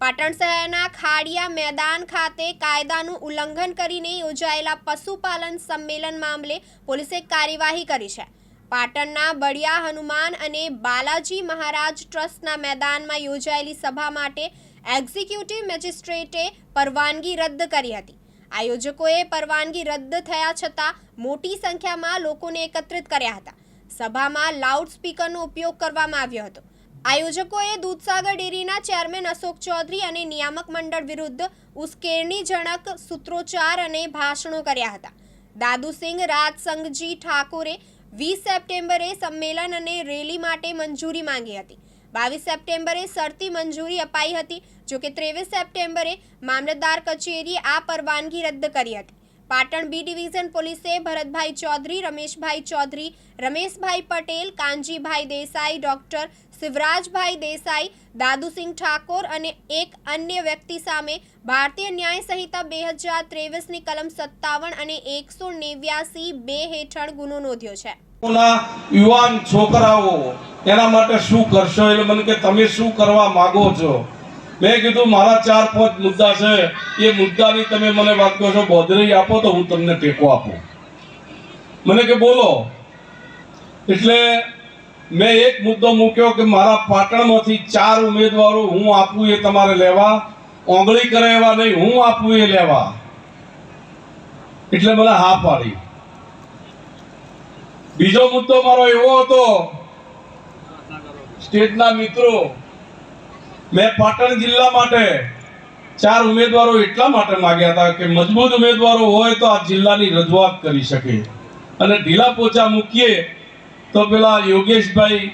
પાટણ શહેરના ખાડિયા મેદાન ખાતે કાયદાનું ઉલ્લંઘન કરીને યોજાયેલા પશુપાલન સંમેલન મામલે પોલીસે કાર્યવાહી કરી છે. પાટણના બળિયા હનુમાન અને બાલાજી મહારાજ ટ્રસ્ટના મેદાનમાં યોજાયેલી સભા માટે એક્ઝિક્યુટિવ મેજિસ્ટ્રેટે પરવાનગી રદ કરી હતી. આયોજકોએ પરવાનગી રદ થયા છતાં મોટી સંખ્યામાં લોકોને એકત્રિત કર્યા હતા. સભામાં લાઉડ સ્પીકરનો ઉપયોગ કરવામાં આવ્યો હતો. આયોજકોએ દૂધસાગર ડેરીના ચેરમેન અશોક ચૌધરી અને નિયામક મંડળ વિરુદ્ધ ઉશ્કેરણીજનક સૂત્રોચ્ચાર અને ભાષણો કર્યા હતા. દાદુસિંહ રાજસંઘજી ઠાકોરે વીસ સપ્ટેમ્બરે સંમેલન અને રેલી માટે મંજૂરી માંગી હતી. બાવીસ સપ્ટેમ્બરે શરતી મંજૂરી અપાઈ હતી, જોકે ત્રેવીસ સપ્ટેમ્બરે મામલતદાર કચેરીએ આ પરવાનગી રદ કરી હતી. પાટણ બી ડિવિઝન પોલીસે ભરતભાઈ ચૌધરી, રમેશભાઈ ચૌધરી, રમેશભાઈ પટેલ, કાનજીભાઈ દેસાઈ, ડોક્ટર શિવરાજભાઈ દેસાઈ, દાદુસિંહ ઠાકોર અને એક અન્ય વ્યક્તિ સામે ભારતીય ન્યાય સંહિતા બે હજાર ત્રેવીસની કલમ સત્તાવન અને એકસો નેવ્યાસી બે હેઠળ ગુનો નોંધ્યો છે. યુવાન છોકરાઓ, એના માટે શું કરશો? એટલે મને કે તમે શું કરવા માંગો છો? મેં કીધું, મારા ચાર પાંચ મુદ્દા છે. એ મુદ્દાની તમે મને વાત કહો છો બોધરી આપો તો હું તમને ટેકો આપું. મને કે, બોલો. એટલે મેં એક મુદ્દો મૂક્યો કે, મારા પાટણમાંથી ચાર ઉમેદવારો હું આપું એ તમારે લેવા. ઓંગળી કરે એવા નહીં, હું આપું એ લેવા. એટલે મને હા પાડી. બીજો મુદ્દો મારો એવો હતો. સ્ટેટના મિત્રો મેં પાટણ જિલ્લા માટે ચાર ઉમેદવારો એટલા માટે માગ્યા હતા કે મજબૂત ઉમેદવારો હોય તો આ જિલ્લાની રજૂઆત કરી શકે. અને ઢીલા પોચા મૂકીએ તો પેલા યોગેશભાઈ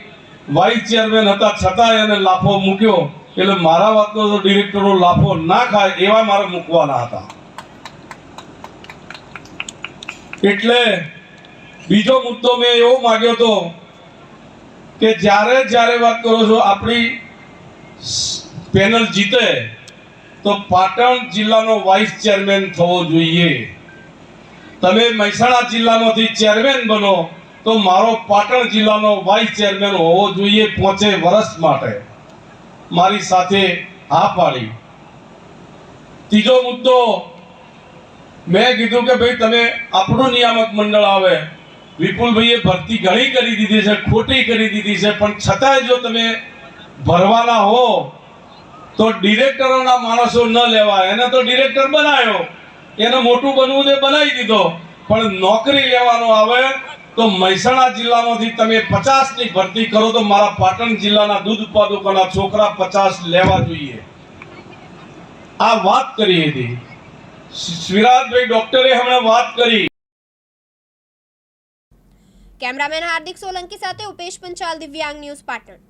વાઇસ ચેરમેન હતા છતાંય એને લાફો મૂક્યો. એટલે મારા વાતનો તો ડિરેક્ટરો લાફો ના ખાય એવા મારે મૂકવાના હતા. એટલે બીજો મુદ્દો મેં એવો માંગ્યો હતો કે જ્યારે જ્યારે વાત કરો છો આપણી પેનલ જીતે, તો પાટણ જિલ્લાનો વાઇસ ચેરમેન થવો જોઈએ. તમે મહેસાણા જિલ્લામાંથી ચેરમેન બનો, તો મારો પાટણ જિલ્લાનો વાઇસ ચેરમેન હોવો જોઈએ પોચે વર્ષ માટે. મારી સાથે હા પાડી. ત્રીજો મુદ્દો, મેં કીધું કે ભાઈ તમે આપણું નિયામક મંડળ આવે. વિપુલભાઈએ ભરતી ઘણી કરી દીધી છે, ખોટી કરી દીધી છે, પણ છતાંય જો તમે ભરવાના હો તો ડિરેક્ટરોના માણસો ન લેવા એને તો ડિરેક્ટર બનાવ્યો એને મોટું બનવું તે બનાવી દીધો. પણ નોકરી લેવાનો આવે તો મહેસાણા જિલ્લામાંથી તમે પચાસની ભરતી કરો તો મારા પાટણ જિલ્લાના દૂધ ઉત્પાદકોના છોકરા પચાસ લેવા જોઈએ. આ વાત કરી હતી. વિરાટભાઈ ડોક્ટરે હમણાં વાત કરી. કેમેરામેન હાર્દિક સોલંકી સાથે ઉપેશ પંચાલ, દિવ્યાંગ ન્યૂઝ પાટણ.